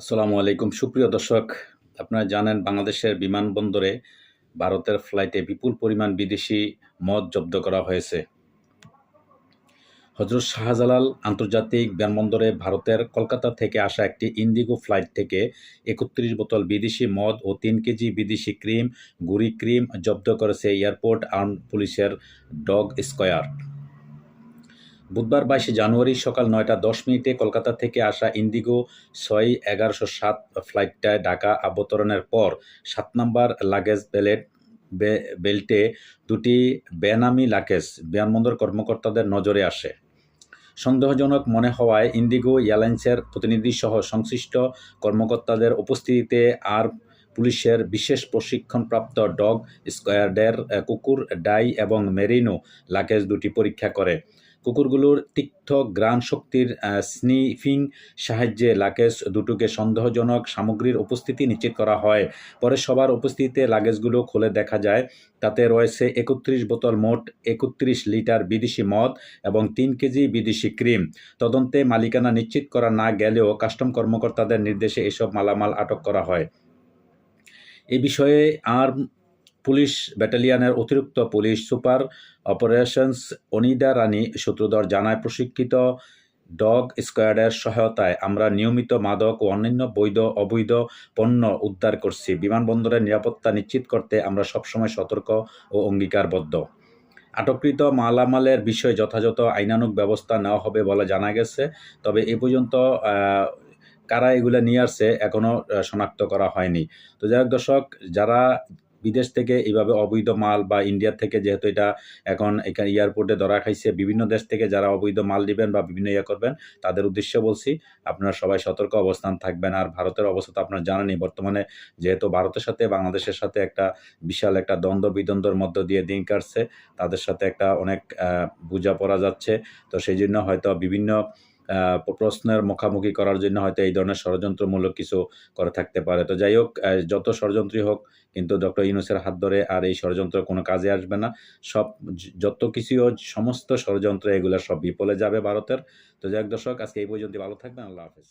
আসসালামু আলাইকুম। সুপ্রিয় দর্শক, আপনারা জানেন বাংলাদেশের বিমানবন্দরে ভারতের ফ্লাইটে বিপুল পরিমাণ বিদেশি মদ জব্দ করা হয়েছে। হজরত শাহজালাল আন্তর্জাতিক বিমানবন্দরে ভারতের কলকাতা থেকে আসা একটি ইন্ডিগো ফ্লাইট থেকে একত্রিশ বোতল বিদেশি মদ ও তিন কেজি বিদেশি ক্রিম, গুড়ি ক্রিম জব্দ করেছে এয়ারপোর্ট আর্ম পুলিশের ডগ স্কোয়ার। বুধবার বাইশে জানুয়ারি সকাল নয়টা দশ মিনিটে কলকাতা থেকে আসা ইন্ডিগো ছয় এগারোশো সাত ফ্লাইটটায় ঢাকা অবতরণের পর সাত নম্বর লাগেজ বেলেট বেল্টে দুটি বেনামি লাগেজ বিমানবন্দর কর্মকর্তাদের নজরে আসে। সন্দেহজনক মনে হওয়ায় ইন্ডিগো এয়ারলাইন্সের প্রতিনিধিসহ সংশ্লিষ্ট কর্মকর্তাদের উপস্থিতিতে আর পুলিশের বিশেষ প্রশিক্ষণপ্রাপ্ত ডগ স্কোয়াডের কুকুর, ডাই এবং মেরিনো লাগেজ দুটি পরীক্ষা করে। কুকুরগুলোর তিক্ত গ্রাণ শক্তির স্নিফিং সাহায্যে লাগেজ দুটোকে সন্দেহজনক সামগ্রীর উপস্থিতি নিশ্চিত করা হয়। পরে সবার উপস্থিতিতে লাগেজগুলো খুলে দেখা যায়। তাতে রয়েছে একত্রিশ বোতল মোট একত্রিশ লিটার বিদেশি মদ এবং তিন কেজি বিদেশি ক্রিম। তদন্তে মালিকানা নিশ্চিত করা না গেলেও কাস্টম কর্মকর্তাদের নির্দেশে এসব মালামাল আটক করা হয়। এ বিষয়ে আর্ম পুলিশ ব্যাটালিয়নের অতিরিক্ত police super operations Anida Rani Sutradhar জানায় প্রশিক্ষিত ডগ স্কোয়াডের সহায়তায় আমরা নিয়মিত মাদক ও অন্যান্য বৈধ, অবৈধ পণ্য উদ্ধার করছি। বিমানবন্দরের নিরাপত্তা নিশ্চিত করতে আমরা সবসময় সতর্ক ও অঙ্গীকারবদ্ধ। আটককৃত মালামালের বিষয়ে যথাযথ আইনানুগ ব্যবস্থা নেওয়া হবে বলে জানা গেছে, তবে এ পর্যন্ত কারা এগুলো নিয়ে আসছে এখনও শনাক্ত করা হয়নি। তো যাই দর্শক, যারা বিদেশ থেকে এইভাবে অবৈধ মাল বা ইন্ডিয়া থেকে যেহেতু এটা এখন এখানে এয়ারপোর্টে ধরা খাইছে বিভিন্ন দেশ থেকে যারা অবৈধ মাল দিবেন বা বিভিন্ন ইয়ে করবেন তাদের উদ্দেশ্যে বলছি আপনারা সবাই সতর্ক অবস্থান থাকবেন। আর ভারতের অবস্থা তো আপনারা জানেনই বর্তমানে যেহেতু ভারতের সাথে বাংলাদেশের সাথে একটা বিশাল একটা দ্বন্দ্ব বিদ্বন্দ্বের মধ্য দিয়ে দিন কাটছে তাদের সাথে একটা অনেক আহ, বোঝা পড়া যাচ্ছে। তো সেই জন্য হয়তো বিভিন্ন প্রশ্নের মুখামুখি করার জন্য হয়তো এই ধরনের ষড়যন্ত্রমূলক কিছু করে থাকতে পারে। তো যাই হোক যত ষড়যন্ত্রই হোক, কিন্তু ডক্টর ইউনুসের হাত ধরে আর এই ষড়যন্ত্র কোনো কাজে আসবে না। সব যত কিছু সমস্ত ষড়যন্ত্র, এগুলো সব বিপলে যাবে ভারতের। তো যাই হোক দর্শক, আজকে এই পর্যন্ত ভালো থাকবেন, আল্লাহ হাফেজ।